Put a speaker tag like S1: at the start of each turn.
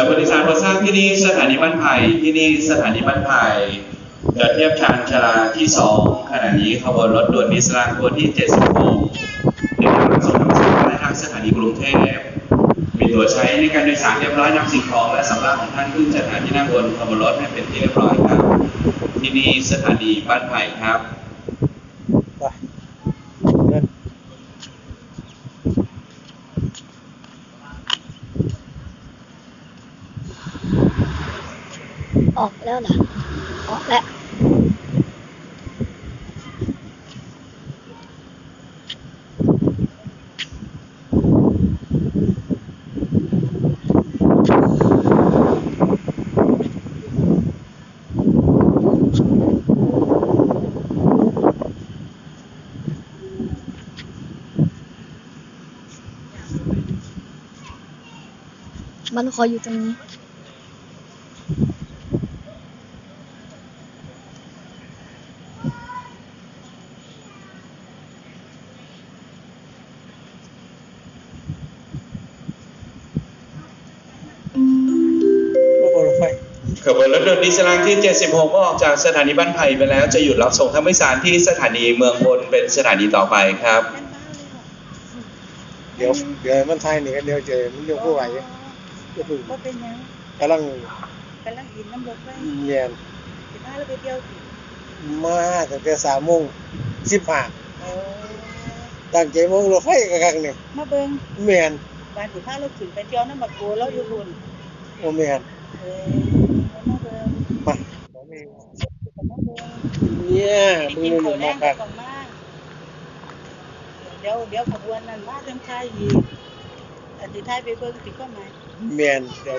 S1: แต่บริษัทก่อสร้างที่นี่สถานีบ้านไผ่ที่นี่สถานีบ้านไผ่จะเทียบชานชาลาที่สองขณะนี้ขบวนรถด่วนนิสรางตัวที่ 76ในทางส่งนักศึกษาทางสถานีกรุงเทพมีตัวใช้ในการโดยสารเรียบร้อยนำสิ่งของและสำรับของท่านขึ้นจัดหาที่นั่งบนขบวนรถให้เป็นที่เรียบร้อยครับ ที่นี่สถานีบ้านไผ่ครับ
S2: ไปเดิน
S3: ออกแล้วนะออกแล้วมันคอยอยู่ตรงนี้
S1: ขบวนรถด่วนดิสรางที่ 76 ก็ออกจากสถานีบ้านไผ่ไปแล้ว จะหยุดรับส่งท่านผู้โดยสารที่สถานีเมืองพลเป็นสถานีต่อไปครับ
S2: เดี๋ยวเดี๋ยวมันไทยนี่กันเดี๋ยวเจอมันเดี๋ยวผู้ไหวจะพึ่ง
S4: ก็เป็นหยัง
S2: กำลัง
S4: กำลังกินน้ำรถไฟ
S2: เมียน
S4: สิพาเราไปเที่ยวสิ
S2: มาตั้งแต่สามโมงสิบห้า
S4: โอ้
S2: ตั้งใจโมงรถไฟกะครั้งนี่
S4: มาเบิ่ง
S2: เมียน
S4: บ้านสิพาเราขึ้นไปเที่ยวน้ำบักโกเราอยู่บุญ
S2: โอเมียน
S4: เออ มาเบิ่ง
S2: มาบอกนี่
S4: มาเบิ่ง
S2: เนี่ย
S4: ไป
S2: มึง
S4: กิน
S2: นี่
S4: ข้าวแร
S2: มางคัก
S4: ก่อนมาเดี๋ยวเดี๋ยวขบวนนั้นมาจังไทยอีกอันที่ไทยไปเบิ่งสิก็ไหม
S2: เมียนเดี๋ยว